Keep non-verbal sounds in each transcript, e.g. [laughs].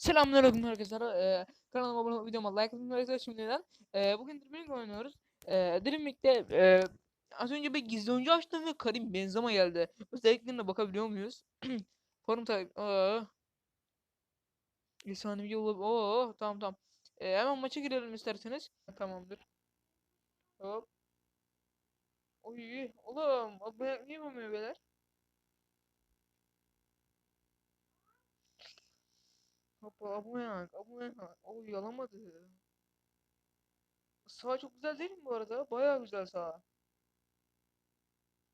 Selamünaleyküm arkadaşlar. Ee, kanalıma abone olup videoma like atın arkadaşlar şimdiden. Ee, bugün Dream League oynuyoruz. Ee, Dream League'de e, az önce bir gizli oyuncu açtım ve Karim Benzema geldi. Özelliklerine bakabiliyor muyuz? [clears throat] Forum takip. Aa. Efsanevi yolu. Oo tamam tamam. Ee, hemen maça girelim isterseniz. Tamamdır. Hop. Oy oğlum. Bu niye yapamıyor beyler? Hoppa Aubameyang, Aubameyang. Oy alamadı. Sağ çok güzel değil mi bu arada? Bayağı güzel sağ.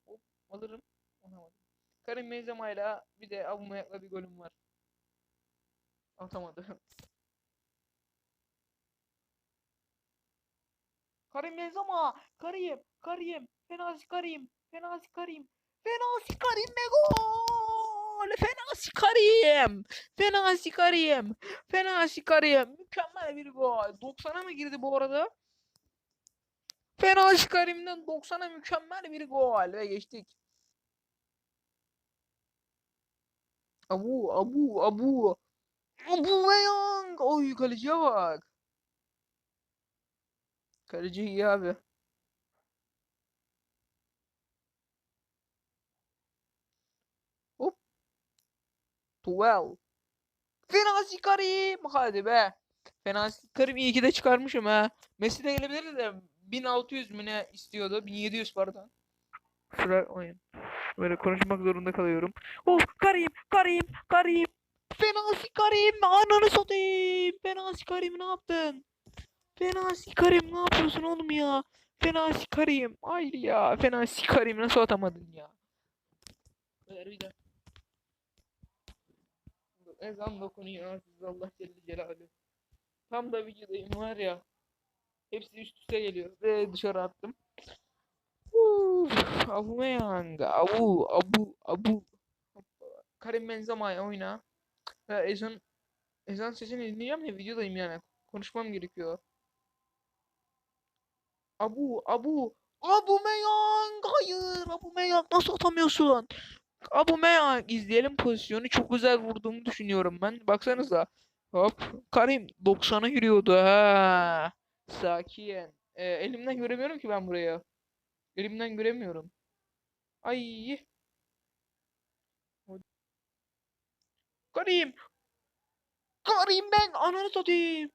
Hop alırım. Alamadım. Karim Benzema'yla bir de Aubameyang'la bir golüm var. Atamadı. [laughs] Karim Benzema! Karim! Karim! Fenasi Karim! Fenasi Karim! Fenasi Karim ve gol! Fenasi Karim! Fenasi Karim! Fenasi Karim! Mükemmel bir gol. 90'a mı girdi bu arada? Fenasi Karim'den 90'a mükemmel bir gol ve geçtik. Abu, Abu, Abu. Abu Meyang! Oy kaleciye bak. Kaleci iyi abi. 12. Fena sikarim. Hadi be. Fena sikarim iyi ki de çıkarmışım ha. Messi de gelebilirdi de 1600 mü ne istiyordu? 1700 pardon. Sıra oyun. Böyle konuşmak zorunda kalıyorum. Oh, karim karim karim. Fena sikarim ananı satayım. Fena sikarim ne yaptın? Fena sikarim ne yapıyorsun oğlum ya? Fena sikarim. Hayır ya. Fena sikarim nasıl atamadın ya? Ver bir de. Ezan dokunuyor Aziz Allah Celle Celaluhu. Tam da videodayım var ya. Hepsi üst üste geliyor ve dışarı attım. Uf, Aubameyang, Abu, Abu, Abu. Karim Benzema'ya oyna. Ya ezan ezan sesini dinleyeceğim de videodayım yani. Konuşmam gerekiyor. Abu, Abu, Aubameyang, hayır, Aubameyang nasıl atamıyorsun? Aubameyang izleyelim pozisyonu çok güzel vurduğumu düşünüyorum ben. Baksanıza. Hop. Karim 90'a giriyordu ha. Sakin. Ee, elimden göremiyorum ki ben buraya. Elimden göremiyorum. Ay. Karim. Karim ben ananı satayım.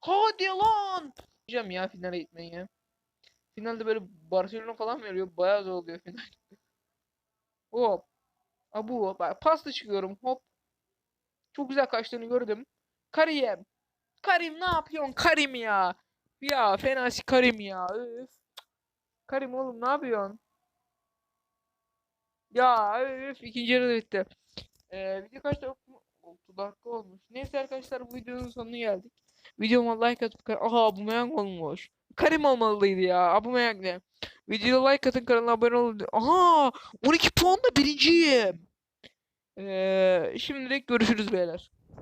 Hadi lan. Diyeceğim ya finale gitmeyi. Finalde böyle Barcelona falan veriyor. Bayağı zor oluyor final. [laughs] Hop. Abu pasta çıkıyorum. Hop. Çok güzel kaçtığını gördüm. Karim. Karim ne yapıyorsun Karim ya? Ya fenasi Karim ya. Öf. Karim oğlum ne yapıyorsun? Ya öf ikinci yarı bitti. Ee, video kaç dakika? 6 dakika olmuş. Neyse arkadaşlar bu videonun sonuna geldik. Videoma like atıp aha Aubameyang olmuş. Karim olmalıydı ya. Aubameyang ne? Videoya like atın kanala abone olun. Aha 12 puanla birinciyim. Ee, şimdilik görüşürüz beyler.